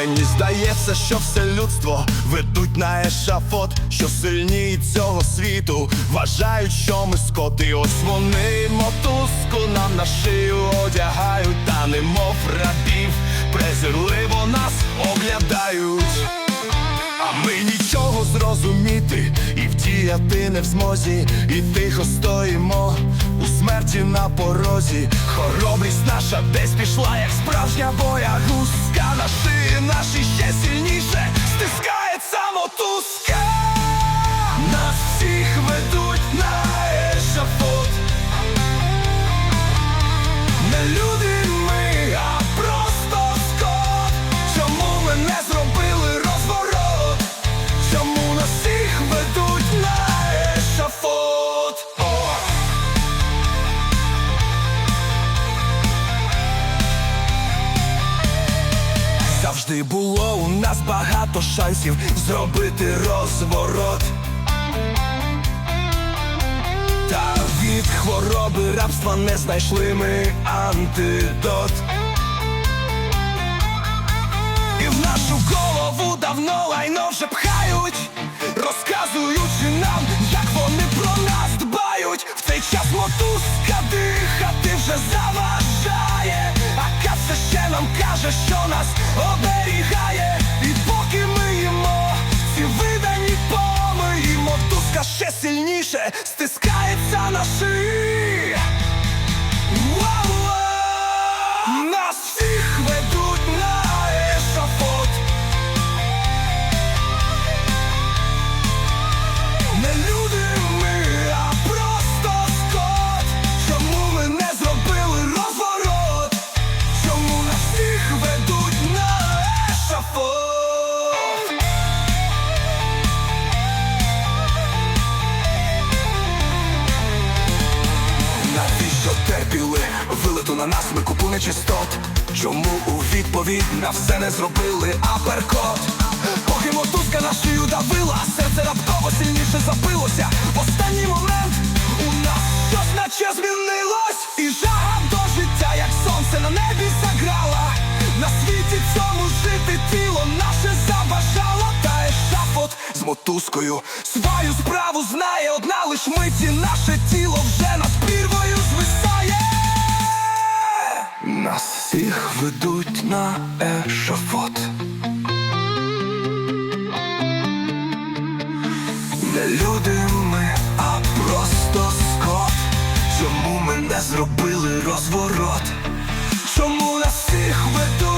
Здається, що все людство ведуть на ешафот, що сильні цього світу вважають, що ми скоти. Ось вони мотузку нам на шию одягають, та немов рабів, презирливо нас оглядають. А ми нічого зрозуміти і вдіяти не в змозі, і тихо стоїмо у смерті на порозі. Хоробрість наша десь пішла, як справжня боягузка на шиї наші ще сильніше Завжди було у нас багато шансів зробити розворот. Та від хвороби рабства не знайшли ми антидот. І в нашу голову давно лайно вже пхають, нам каже, що нас на нас ми купу нечистот? Чому у відповідь на все не зробили аперкот? Поки мотузка на шию давила, серце раптово сильніше забилося. В останній момент у нас щось наче змінилось, і жага до життя, як сонце на небі заграла. На світі цьому жити тіло наше забажало, та ешафот з мотузкою свою справу знає одна лиш миті, наше тіло вже над прірвою ведуть на ешафот. Не люди ми, а просто скот. Чому ми не зробили розворот? Чому нас всіх ведуть